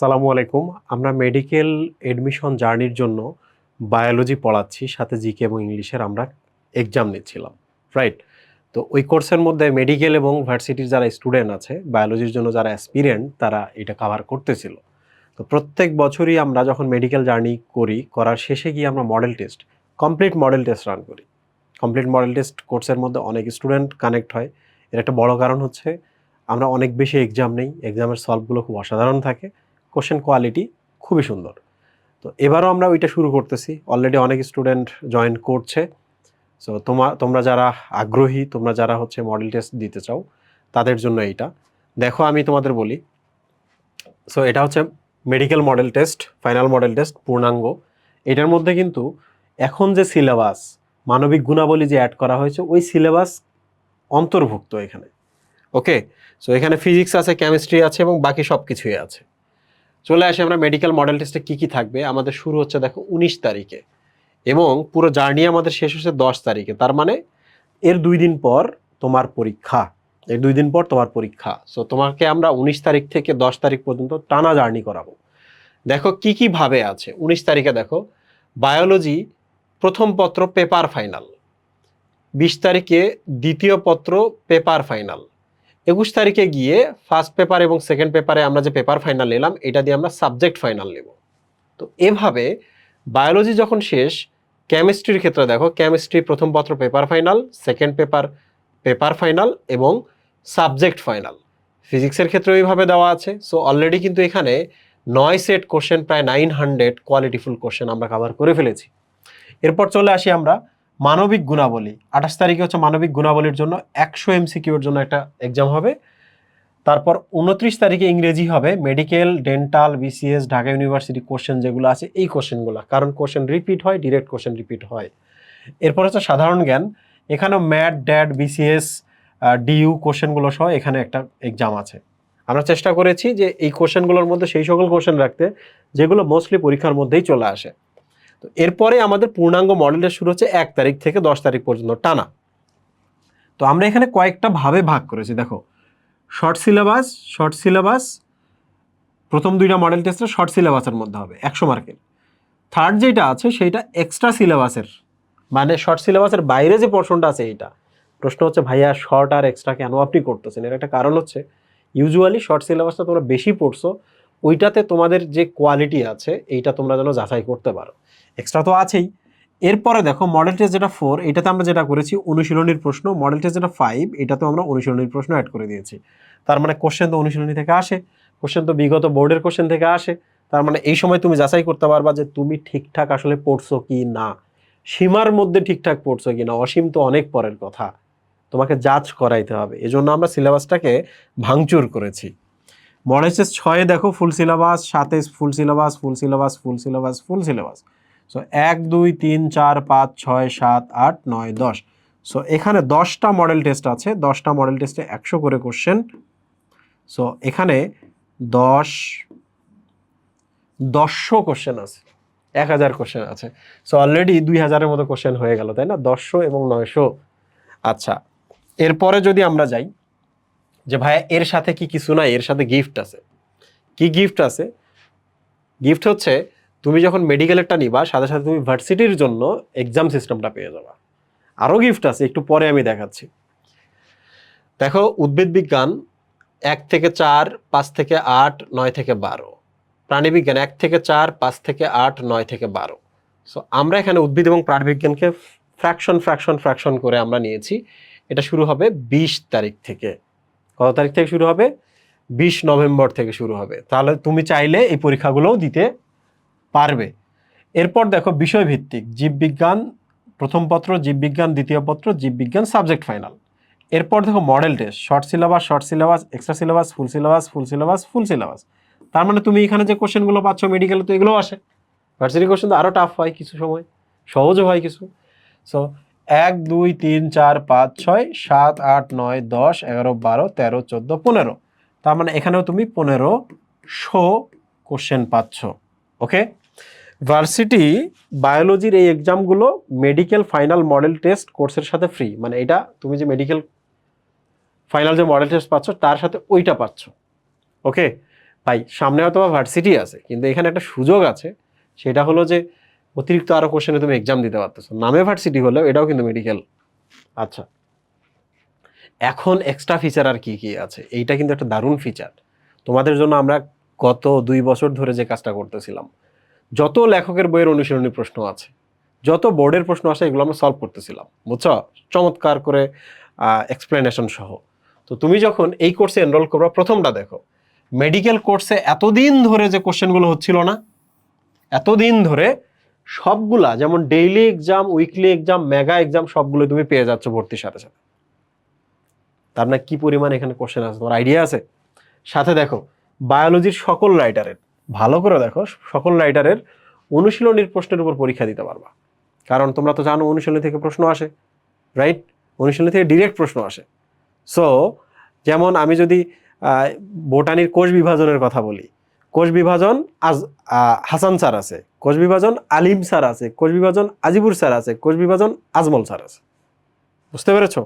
সালামু আলাইকুম। আমরা মেডিকেল এডমিশন জার্নির জন্য বায়োলজি পড়াচ্ছি, সাথে জিকে এবং ইংলিশের আমরা এক্সাম নিচ্ছিলাম রাইট তো ওই কোর্সের মধ্যে মেডিকেল এবং ভার্সিটির যারা স্টুডেন্ট আছে, বায়োলজির জন্য যারা অ্যাসপিরেন্ট তারা এটা কভার করতেছিল। তো প্রত্যেক বছরই আমরা যখন মেডিকেল জার্নি করি, করার শেষে গিয়ে আমরা model test complete model test run করি। কমপ্লিট মডেল টেস্ট কোর্সের মধ্যে অনেক স্টুডেন্ট কানেক্ট হয়। এর একটা বড় কারণ হচ্ছে, আমরা অনেক বেশি এক্সাম নেই। এক্সামের সলভগুলো খুব অসাধারণ থাকে। কোশ্চেন কোয়ালিটি খুবই সুন্দর। তো এবারও আমরা ওইটা শুরু করতেছি। অলরেডি অনেক স্টুডেন্ট জয়েন করছে। সো তোমার তোমরা যারা আগ্রহী, তোমরা যারা হচ্ছে মডেল টেস্ট দিতে চাও, তাদের জন্য এইটা। দেখো আমি তোমাদের বলি। সো এটা হচ্ছে medical model test final model test পূর্ণাঙ্গ। এটার মধ্যে কিন্তু এখন যে সিলেবাস মানবিক গুণাবলী যে অ্যাড করা হয়েছে, ওই সিলেবাস অন্তর্ভুক্ত এখানে। ওকে সো এখানে ফিজিক্স আছে কেমিস্ট্রি আছে এবং বাকি সব কিছুই আছে। চলে আসি আমরা মেডিকেল মডেল টেস্টে কী কী থাকবে। আমাদের শুরু হচ্ছে দেখো উনিশ তারিখে এবং পুরো জার্নি আমাদের শেষ হচ্ছে দশ তারিখে। তার মানে এর দুই দিন পর তোমার পরীক্ষা, এর দুই দিন পর তোমার পরীক্ষা। সো তোমাকে আমরা উনিশ তারিখ থেকে দশ তারিখ পর্যন্ত টানা জার্নি করাবো। দেখো কি কি ভাবে আছে? উনিশ তারিখে দেখো বায়োলজি প্রথম পত্র পেপার ফাইনাল বিশ তারিখে দ্বিতীয় পত্র পেপার ফাইনাল একুশ তারিখে গিয়ে ফার্স্ট পেপার এবং সেকেন্ড পেপারে আমরা যে পেপার ফাইনাল নিলাম, এটা দিয়ে আমরা সাবজেক্ট ফাইনাল নেব। তো এভাবে বায়োলজি যখন শেষ কেমিস্ট্রির ক্ষেত্রে দেখো কেমিস্ট্রি প্রথম পত্র paper final second paper paper final এবং সাবজেক্ট ফাইনাল ফিজিক্সের ক্ষেত্রে ওইভাবে দেওয়া আছে। সো অলরেডি কিন্তু এখানে নয় সেট কোশ্চেন প্রায় নাইন হান্ড্রেড কোয়ালিটিফুল কোশ্চেন আমরা কভার করে ফেলেছি। এরপর চলে আসি আমরা মানবিক গুণাবলী। আঠাশ তারিখে হচ্ছে মানবিক গুণাবলীর জন্য একশো এমসিকিউর জন্য একটা এক্সাম হবে। তারপর উনত্রিশ তারিখে ইংরেজি হবে। Medical dental BCS Dhaka university question যেগুলো আছে, এই কোশ্চেনগুলো কারণ কোশ্চেন রিপিট হয় ডিরেক্ট কোশ্চেন রিপিট হয়। এরপর হচ্ছে সাধারণ জ্ঞান। এখানেও ম্যাট ড্যাড বিসিএস ডিইউ কোশ্চেনগুলো সহ এখানে একটা এক্সাম আছে। আমরা চেষ্টা করেছি যে এই কোশ্চেনগুলোর মধ্যে সেই সকল কোশ্চেন রাখতে, যেগুলো মোস্টলি পরীক্ষার মধ্যেই চলে আসে। তো এরপরে আমাদের পূর্ণাঙ্গ মডেলটা শুরু হচ্ছে এক তারিখ থেকে দশ তারিখ পর্যন্ত, টানা। তো আমরা এখানে কয়েকটা ভাবে ভাগ করেছি, দেখো। শর্ট সিলেবাস শর্ট সিলেবাস, প্রথম দুইটা মডেল টেস্টটা শর্ট সিলেবাসের মধ্যে হবে, একশো মার্কের। থার্ড যেটা আছে, সেইটা এক্সট্রা সিলেবাসের। মানে শর্ট সিলেবাসের বাইরে যে পোর্শনটা আছে এইটা। প্রশ্ন হচ্ছে, ভাইয়া শর্ট আর এক্সট্রা কেন আপনি করতেছেন? এর একটা কারণ হচ্ছে ইউজুয়ালি শর্ট সিলেবাসটা তোমরা বেশি পড়ছো, ওইটাতে তোমাদের যে কোয়ালিটি আছে, এইটা তোমরা যেন যাচাই করতে পারো। এক্সট্রা তো আছেই। এরপরে দেখো মডেল টেস্ট যেটা ফোর এটাতে আমরা যেটা করেছি, অনুশীলনীর প্রশ্ন মডেল টেস্ট যেটা ফাইভ এটাতে আমরা অনুশীলনীর প্রশ্ন অ্যাড করে দিয়েছি। তার মানে কোশ্চেন তো অনুশীলনী থেকে আসে কোশ্চেন তো বিগত বোর্ডের কোশ্চেন থেকে আসে। তার মানে এই সময় তুমি যাচাই করতে পারবা যে তুমি ঠিকঠাক আসলে পড়ছো কি না। সীমার মধ্যে ঠিকঠাক পড়ছো কি না, অসীম তো অনেক পরের কথা। তোমাকে জাজ করাইতে হবে। এজন্য আমরা সিলেবাসটাকে ভাঙচুর করেছি। মডেল টেস্ট ছয়ে দেখো ফুল সিলেবাস সাতে full syllabus full syllabus full syllabus full syllabus so এক, দুই, তিন, চার, পাঁচ, ছয়, সাত, আট, নয়, দশ। সো এখানে দশটা মডেল টেস্ট আছে। দশটা মডেল টেস্টে একশো করে কোশ্চেন সো এখানে দশ, দশশো কোশ্চেন আছে। এক হাজার কোশ্চেন আছে। সো অলরেডি দুই হাজারের মতো কোশ্চেন হয়ে গেল, তাই না? দশশো এবং নয়শো। আচ্ছা এরপরে যদি আমরা যাই, যে ভাইয়া, এর সাথে কি কিছু নাই? এর সাথে গিফট আছে। কি গিফট আছে? গিফট হচ্ছে তুমি যখন মেডিকেলেরটা নিবা, সাথে সাথে তুমি ভার্সিটির জন্য এক্সাম সিস্টেমটা পেয়ে যাবা। আরও গিফট আছে, একটু পরে আমি দেখাচ্ছি। দেখো, উদ্ভিদ বিজ্ঞান এক থেকে চার, পাঁচ থেকে আট, নয় থেকে বারো। প্রাণীবিজ্ঞান এক থেকে চার, পাঁচ থেকে আট, নয় থেকে বারো। সো আমরা এখানে উদ্ভিদ এবং প্রাণীবিজ্ঞানকে ফ্র্যাকশন ফ্র্যাকশন ফ্র্যাকশন করে আমরা নিয়েছি। এটা শুরু হবে বিশ তারিখ থেকে। কত তারিখ থেকে শুরু হবে? বিশ নভেম্বর থেকে শুরু হবে। তাহলে তুমি চাইলে এই পরীক্ষাগুলোও দিতে পারবে। এরপর দেখো বিষয়ভিত্তিক, জীববিজ্ঞান প্রথম পত্র, জীববিজ্ঞান দ্বিতীয় পত্র, জীববিজ্ঞান সাবজেক্ট ফাইনাল। এরপর দেখো model test, short syllabus short syllabus, extra syllabus, full syllabus full syllabus full syllabus. তার মানে তুমি এখানে যে কোশ্চেনগুলো পাচ্ছ মেডিকেলে তো এগুলো আসে। ভার্সিটি কোশ্চেন তো আরও টাফ হয় কিছু সময়, সহজও হয় কিছু। সো এক, দুই, তিন, চার, পাঁচ, ছয়, সাত, আট, নয়, দশ, এগারো, বারো, তেরো, চোদ্দ, পনেরো। তার মানে এখানেও তুমি পনেরো শো কোশ্চেন পাচ্ছ ওকে ভার্সিটি বায়োলজির এই এক্সামগুলো মেডিকেল ফাইনাল মডেল টেস্ট কোর্সের সাথে ফ্রি মানে এটা তুমি যে মেডিকেল ফাইনাল যে মডেল টেস্ট পাচ্ছ, তার সাথে ওইটা পাচ্ছ। ওকে ভাই, সামনে হয়তো ভার্সিটি আছে, কিন্তু এখানে একটা সুযোগ আছে। সেটা হলো যে, অতিরিক্ত আরও কোশ্চেনে তুমি এক্সাম দিতে পারতেছো। নামে ভার্সিটি হলেও এটাও কিন্তু মেডিকেল আচ্ছা। এখন এক্সট্রা ফিচার আর কি কি আছে? এইটা কিন্তু একটা দারুণ ফিচার তোমাদের জন্য আমরা গত দুই বছর ধরে যে কাজটা করতেছিলাম যত লেখকের বইয়ের অনুশীলনী প্রশ্ন আছে, যত বোর্ডের প্রশ্ন আসে, এগুলো আমরা সলভ করতেছিলাম। বুঝছ? চমৎকার করে এক্সপ্লেনেশন সহ। তো তুমি যখন এই কোর্সে এনরোল করবা, প্রথমটা দেখো মেডিকেল কোর্সে এতদিন ধরে যে কোশ্চেনগুলো হচ্ছিল না, এতদিন ধরে সবগুলা, যেমন daily exam weekly exam mega exam সবগুলো তুমি পেয়ে যাচ্ছ ভর্তির সাথে সাথে। তার না কি পরিমাণ এখানে কোশ্চেন আছে? তোমার আইডিয়া আছে? সাথে দেখো বায়োলজির সকল রাইটারের ভালো করে দেখো, সকল রাইটারের অনুশীলনীর প্রশ্নের উপর পরীক্ষা দিতে পারবা। কারণ তোমরা তো জানো অনুশীলনী থেকে প্রশ্ন আসে রাইট অনুশীলনী থেকে ডিরেক্ট প্রশ্ন আসে। সো যেমন আমি যদি বোটানির কোষ বিভাজনের কথা বলি, কোষ বিভাজন আজ হাসান স্যার আছে, কোষ বিভাজন আলিম স্যার আছে, কোষ বিভাজন আজিবুর স্যার আছে, কোষ বিভাজন আজমল স্যার আছে। বুঝতে পেরেছ?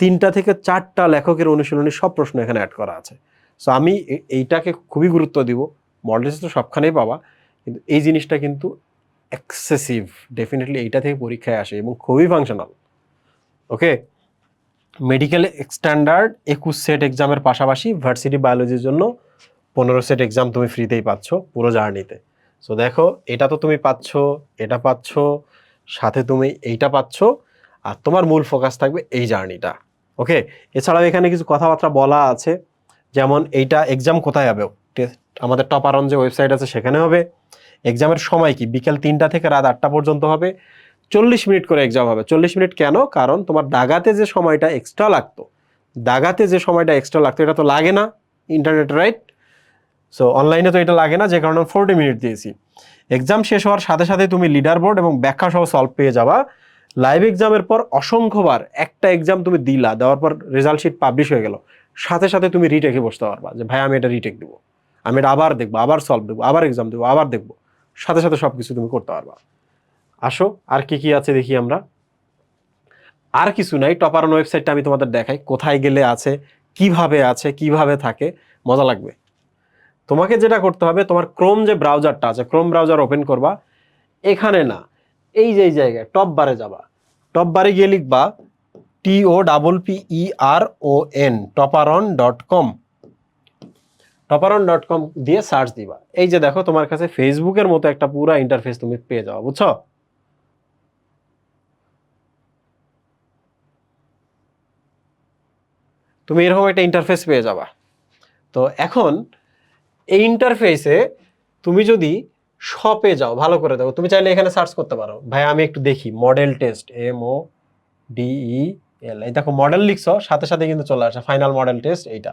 তিনটা থেকে চারটা লেখকের অনুশীলনী সব প্রশ্ন এখানে অ্যাড করা আছে। সো আমি এইটাকে খুবই গুরুত্ব দিব। মডেল তো সবখানেই পাবা, কিন্তু এই জিনিসটা কিন্তু এক্সেসিভ ডেফিনেটলি এইটা থেকে পরীক্ষায় আসে এবং খুবই ফাংশনাল ওকে মেডিকেল স্ট্যান্ডার্ড একুশ সেট এক্সামের পাশাপাশি ভার্সিটি বায়োলজির জন্য পনেরো সেট এক্সাম তুমি ফ্রিতেই পাচ্ছ পুরো জার্নিতে সো দেখো, এটা তো তুমি পাচ্ছ, এটা পাচ্ছ, সাথে তুমি এইটা পাচ্ছ, আর তোমার মূল ফোকাস থাকবে এই জার্নিটা ওকে এছাড়াও এখানে কিছু কথাবার্তা বলা আছে, যেমন এইটা এক্সাম কোথায় হবে? টেস্ট আমাদের টপারন যে ওয়েবসাইট আছে সেখানে হবে। এক্সামের সময় কি? বিকেল তিনটা থেকে রাত আটটা পর্যন্ত হবে। চল্লিশ মিনিট করে এক্সাম হবে। চল্লিশ মিনিট কেন? কারণ তোমার দাগাতে যে সময়টা এক্সট্রা লাগতো। দাগাতে যে সময়টা এক্সট্রা লাগতো, এটা তো লাগে না। ইন্টারনেট রাইট সো অনলাইনে তো এটা লাগে না, যে কারণে ফোরটি মিনিট দিয়েছি। এক্সাম শেষ হওয়ার সাথে সাথে তুমি লিডার বোর্ড এবং ব্যাখ্যা সহ সলভ পেয়ে যাবা। লাইভ এক্সামের পর অসংখ্যবার একটা এক্সাম তুমি দিলা, দেওয়ার পর রেজাল্ট শিট পাবলিশ হয়ে গেল। সাথে সাথে তুমি রিটেকে বসতে পারবা, যে ভাই আমি এটা রিটেক দেবো। আমি এটা আবার দেখব, আবার সলভ দেবো আবার এক্সাম দেবো, আবার দেখব। সাথে সাথে সব কিছু তুমি করতে পারবা। আসো, আর কি কি আছে দেখি আমরা। আর কিছু নাই টপারন ওয়েবসাইটটা আমি তোমাদের দেখাই, কোথায় গেলে আছে, কীভাবে আছে, কীভাবে থাকে, মজা লাগবে। তোমাকে যেটা করতে হবে, তোমার ক্রোম যে ব্রাউজারটা আছে ক্রোম ব্রাউজার ওপেন করবা। এখানে না, এই যে জায়গায় টপ বারে যাবা। টপ বারে গিয়ে লিখবা T O double P E R O N Topperon dot com Topperon dot com দিয়ে সার্চ দিবা। এই যে দেখো, তোমার কাছে ফেসবুকের মতো একটা পুরো ইন্টারফেস তুমি পেয়ে যাও, বুঝছ? তুমি এরকম একটা ইন্টারফেস পেয়ে যাবা। তো এখন এই ইন্টারফেসে তুমি যদি শপে যাও, ভালো করে দেখো, তুমি চাইলে এখানে সার্চ করতে পারো। ভাই, আমি একটু দেখি model test M O D E L এই দেখো মডেল লিখছো, সাথে সাথে কিন্তু চলে আসে ফাইনাল মডেল টেস্ট এইটা।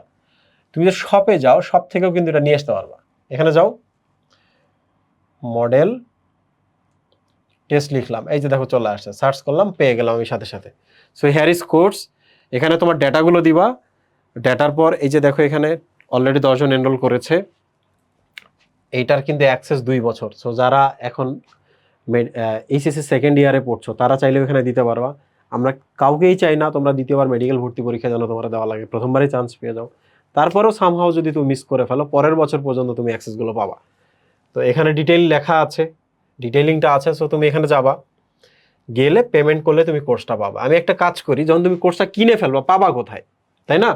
তুমি যদি শপে যাও শপ থেকেও কিন্তু এটা নিয়ে আসতে পারবা। এখানে যাও মডেল টেস্ট লিখলাম। এই যে দেখো চলে আসছে সার্চ করলাম, পেয়ে গেলাম আমি সাথে সাথে। সো হেয়ার ইজ কোর্স এখানে তোমার ডেটাগুলো দিবা। ডেটার পর এই যে দেখো এখানে অলরেডি দশজন এনরোল করেছে। এইটার কিন্তু অ্যাক্সেস দুই বছর। সো যারা এখন এইচএসসি সেকেন্ড ইয়ারে পড়ছো, তারা চাইলেও এখানে দিতে পারবা। আমরা কাউকেই চাই না তোমরা দ্বিতীয়বার মেডিকেল ভর্তি পরীক্ষা যেন তোমরা দেওয়া লাগে। প্রথমবারই চান্স পেয়ে যাও। তারপরেও সামহাও যদি তুমি মিস করে ফেলো, পরের বছর পর্যন্ত তুমি অ্যাক্সেসগুলো পাবা। তো এখানে ডিটেইল লেখা আছে ডিটেইলিংটা আছে সো তুমি এখানে যাবা। গেলে পেমেন্ট করলে তুমি কোর্সটা পাবা। আমি একটা কাজ করি, যখন তুমি কোর্সটা কিনে ফেলবা, পাবা কোথায়? তাই না?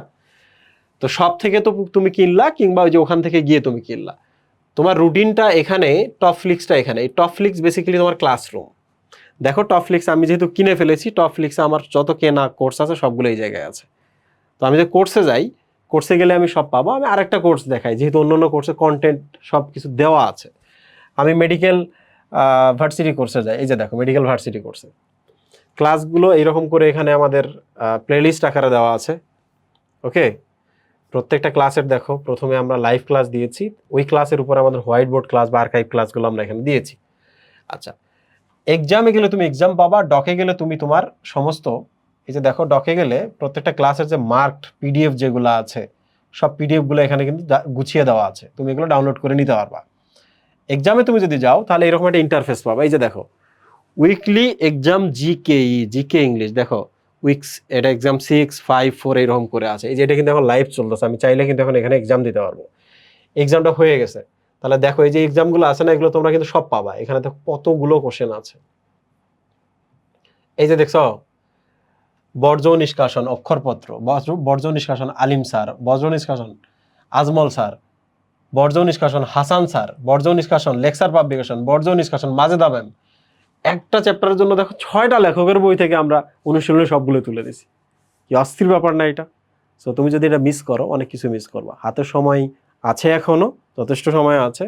তো সব থেকে তো তুমি কিনলা, কিংবা ওই যে ওখান থেকে গিয়ে তুমি কিনলা। তোমার রুটিনটা এখানে টপ ফ্লিক্সটা এখানে। এই টপ ফ্লিক্স বেসিক্যালি তোমার ক্লাসরুম দেখো টপ ফ্লিক্স আমি যেহেতু কিনে ফেলেছি টপ ফ্লিক্সে আমার যত কেনা কোর্স আছে, সবগুলো এই জায়গায় আছে। তো আমি যে কোর্সে যাই কোর্সে গেলে আমি সব পাবো। আমি আরেকটা কোর্স দেখাই, যেহেতু অন্য অন্য কোর্সে কন্টেন্ট সব কিছু দেওয়া আছে। আমি মেডিকেল ভার্সিটি কোর্সে যাই। এই যে দেখো মেডিকেল ভার্সিটি কোর্সে ক্লাসগুলো এইরকম করে এখানে আমাদের প্লেলিস্ট আকারে দেওয়া আছে। ওকে প্রত্যেকটা ক্লাসের দেখো, প্রথমে আমরা লাইভ ক্লাস দিয়েছি। ওই ক্লাসের উপর আমাদের হোয়াইট বোর্ড ক্লাস বা আর্কাইভ ক্লাসগুলো আমরা এখানে দিয়েছি। আচ্ছা এক্সামে গেলে তুমি এক্সাম পাবা ডকে গেলে তুমি তোমার সমস্ত এই যে দেখো ডকে গেলে প্রত্যেকটা ক্লাসের যে মার্কড পিডিএফ যেগুলো আছে, সব পিডিএফগুলো এখানে কিন্তু গুছিয়ে দেওয়া আছে। তুমি এগুলো ডাউনলোড করে নিতে পারবা। এক্সামে তুমি যদি যাও, তাহলে এরকম একটা ইন্টারফেস পাবা। এই যে দেখো উইকলি এক্সাম জিকেই জিকে ইংলিশ দেখো উইকস এটা এক্সাম সিক্স ফাইভ ফোর এরকম করে আছে। এই যে এটা কিন্তু এখন লাইভ চলতেছে, আমি চাইলে কিন্তু এখন এখানে এক্সাম দিতে পারব। এক্সামটা হয়ে গেছে। তাহলে দেখো, এই যে এক্সামগুলো আছে না, এগুলো তোমরা কিন্তু সব পাবা। এখানে দেখো কতগুলো কোশ্চেন আছে। এই যে দেখছ বর্জ্য নিষ্কাশন, অক্ষরপত্র বর্জ্য নিষ্কাশন, আলিম স্যার বর্জ্য নিষ্কাশন, আজমল স্যার, বর্জ্য নিষ্কাশন, হাসান স্যার, বর্জ্য নিষ্কাশন, লেকচার পাবলিকেশন, বর্জ্য নিষ্কাশন, মাজেদা ম্যাম। একটা চ্যাপ্টারের জন্য দেখো ছয়টা লেখকের বই থেকে আমরা অনুশীলনে সবগুলো তুলে দিছি। কি অস্থির ব্যাপার না এটা? সো তুমি যদি এটা মিস করো, অনেক কিছু মিস করবা। হাতে সময় আছে এখনও যথেষ্ট সময় আছে।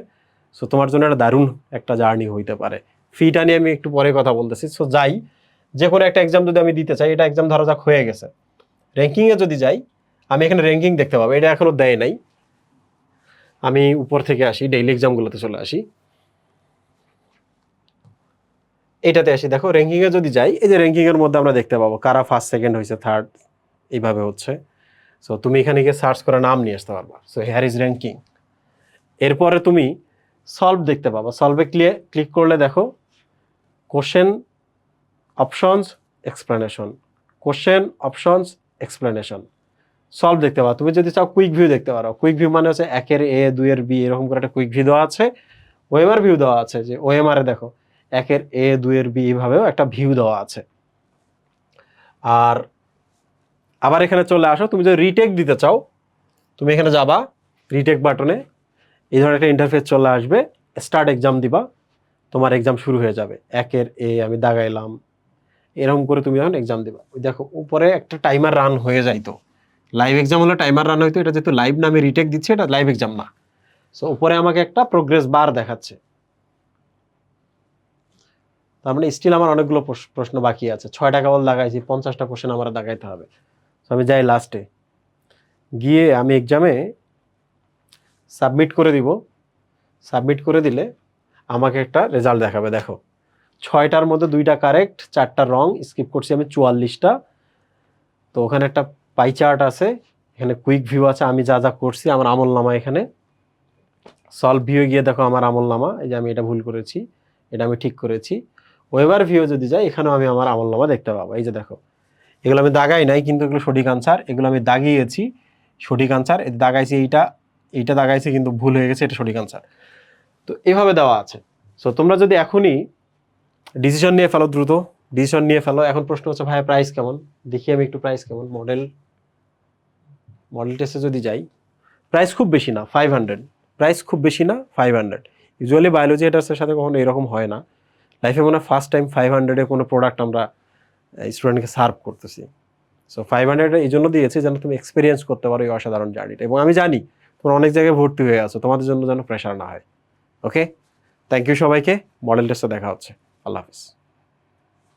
সো তোমার জন্য একটা দারুণ একটা জার্নি হইতে পারে। ফিটা নিয়ে আমি একটু পরে কথা বলতেছি। সো যাই যে কোনো একটা এক্সাম যদি আমি দিতে চাই, এটা এক্সাম ধরা যাক হয়ে গেছে। র্যাঙ্কিংয়ে যদি যাই, আমি এখানে র্যাঙ্কিং দেখতে পাবো। এটা এখনও দেয় নাই। আমি উপর থেকে আসি ডেইলি এক্সামগুলোতে চলে আসি। এটাতে আসি। দেখো র্যাঙ্কিংয়ে যদি যাই, এই যে র্যাঙ্কিংয়ের মধ্যে আমরা দেখতে পাবো, কারা ফার্স্ট সেকেন্ড হয়েছে থার্ড এইভাবে হচ্ছে। সো তুমি এখানে গিয়ে সার্চ করে নাম নিয়ে আসতে পারবা। সো হেয়ার ইজ র্যাঙ্কিং এরপরে তুমি সলভ দেখতে পাবা। সলভে ক্লিয়ে ক্লিক করলে দেখো question options, explanation. Question, options, explanation. Solve দেখতে পাও তুমি যদি চাও কুইক ভিউ দেখতে পারো। কুইক ভিউ মানে হচ্ছে একের এ, দুইয়ের বি, এরকম করে একটা কুইক ভিউ দেওয়া আছে। ওএমআর ভিউ দেওয়া আছে যে ওএমআর দেখো, একের এ, দুইয়ের বি এইভাবেও একটা ভিউ দেওয়া আছে। আর আবার এখানে চলে আসো। তুমি যদি রিটেক দিতে চাও, তুমি এখানে যাবা, রিটেক বাটনে। এই ধরনের একটা ইন্টারফেস চলে আসবে। স্টার্ট এক্সাম দিবা। তোমার এক্সাম শুরু হয়ে যাবে। একের এ আমি দাগাইলাম। এরকম করে তুমি যখন এক্সাম দিবা। ওই দেখো, উপরে একটা টাইমার রান হয়ে যাইতো লাইভ এক্সাম হলে টাইমার রান হইতো এটা যেহেতু লাইভ নামে রিটেক দিচ্ছি, এটা লাইভ এক্সাম না। সো উপরে আমাকে একটা প্রোগ্রেস বার দেখাচ্ছে। তার মানে স্টিল আমার অনেকগুলো প্রশ- প্রশ্ন বাকি আছে। ছয়টা কেবল দাগাইছি, পঞ্চাশটা কোশ্চেন আমার দাগাইতে হবে। তো আমি যাই লাস্টে গিয়ে আমি এক্সামে সাবমিট করে দিব। সাবমিট করে দিলে আমাকে একটা রেজাল্ট দেখাবে, দেখো। ছয়টার মধ্যে দুইটা কারেক্ট চারটা রং স্কিপ করছি আমি চুয়াল্লিশটা। তো ওখানে একটা পাই চার্ট আছে, এখানে কুইক ভিউ আছে, আমি যা যা করছি, আমার আমল নামা এখানে। সলভ ভিউ গিয়ে দেখো আমার আমল নামা, এই যে আমি এটা ভুল করেছি, এটা আমি ঠিক করেছি। ওয়েবার ভিউ যদি যাই, এখানেও আমি আমার আমল নামা দেখতে পাবো, এই যে দেখো। এগুলো আমি দাগাই নাই, কিন্তু এগুলো সঠিক আনসার এগুলো আমি দাগিয়েছি, সঠিক আনসার দাগাইছি এইটা এইটা দাগাইছি কিন্তু ভুল হয়ে গেছে, এটা সঠিক আনসার তো এভাবে দেওয়া আছে। সো তোমরা যদি এখনই ডিসিশন নিয়ে ফেলো দ্রুত। ডিসিশন নিয়ে ফেলো। এখন প্রশ্ন হচ্ছে, ভাই প্রাইস কেমন? দেখি আমি একটু প্রাইস কেমন। মডেল মডেল টেস্টে যদি যাই প্রাইস খুব বেশি না ফাইভ হান্ড্রেড প্রাইস খুব বেশি না ফাইভ হান্ড্রেড ইউজুয়ালি বায়োলজি এটার্সের সাথে কখনো এরকম হয় না। লাইফে মনে হয় ফার্স্ট টাইম ফাইভ হান্ড্রেডে কোনো প্রোডাক্ট আমরা স্টুডেন্টকে সার্ভ করতেছি। সো ফাইভ হান্ড্রেড এই জন্য দিয়েছি যেন তুমি এক্সপিরিয়েন্স করতে পারো এই অসাধারণ জার্নিটা এবং আমি জানি, তোমরা অনেক জায়গায় ভর্তি হয়ে আছো, তোমাদের জন্য যেন প্রেশার না হয়। ওকে থ্যাংক ইউ সবাইকে। মডেল টেস্টে দেখা হচ্ছে। আল্লাহ হাফিজ।